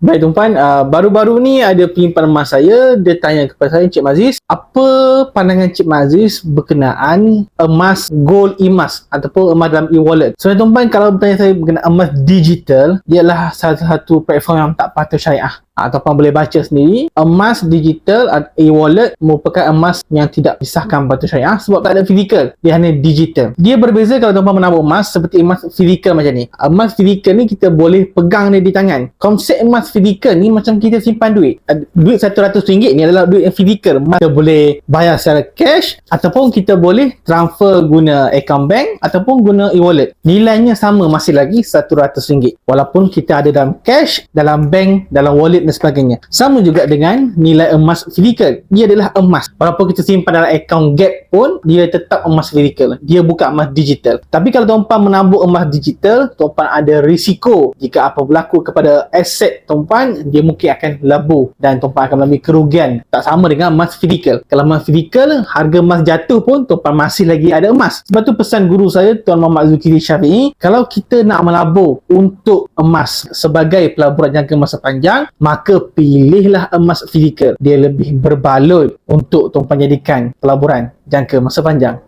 Baik tuan-puan, uh, baru-baru ni ada penyimpanan emas saya, dia tanya kepada saya, Encik Maziz, apa pandangan Encik Maziz berkenaan emas gold emas ataupun emas dalam e-wallet? So tuan-puan, kalau bertanya saya berkenaan emas digital, ialah salah satu platform yang tak patut syariah ataupun boleh baca sendiri emas digital e-wallet merupakan emas yang tidak disahkan batu syariah sebab tak ada fizikal. Dia hanya digital. Dia berbeza kalau tuan-tuan menabur emas seperti emas fizikal macam ni. Emas fizikal ni kita boleh pegang dia di tangan. Konsep emas fizikal ni macam kita simpan duit. Duit RM100 ni adalah duit yang fizikal. Kita boleh bayar secara cash ataupun kita boleh transfer guna account bank ataupun guna e-wallet. Nilainya sama masih lagi RM100 walaupun kita ada dalam cash dalam bank dalam wallet dan sebagainya. Sama juga dengan nilai emas fizikal. Dia adalah emas. Walaupun kita simpan dalam akaun gap pun, dia tetap emas fizikal. Dia bukan emas digital. Tapi kalau tuan-puan menabur emas digital, tuan-puan ada risiko jika apa berlaku kepada aset tuan-puan, dia mungkin akan labu dan tuan-puan akan mengalami kerugian. Tak sama dengan emas fizikal. Kalau emas fizikal, harga emas jatuh pun tuan-puan masih lagi ada emas. Sebab tu pesan guru saya, Tuan Muhammad Zulkifli Syafi'i, kalau kita nak melabur untuk emas sebagai pelaburan jangka masa panjang, maka pilihlah emas fizikal. Dia lebih berbaloi untuk tuan-tuan jadikan pelaburan jangka masa panjang.